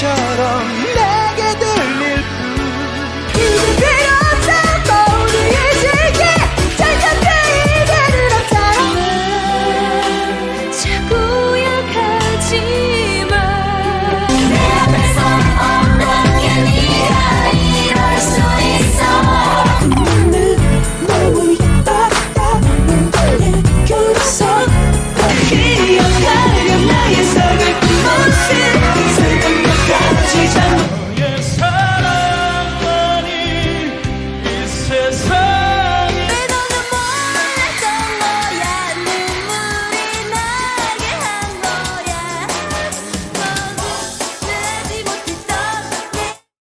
것처럼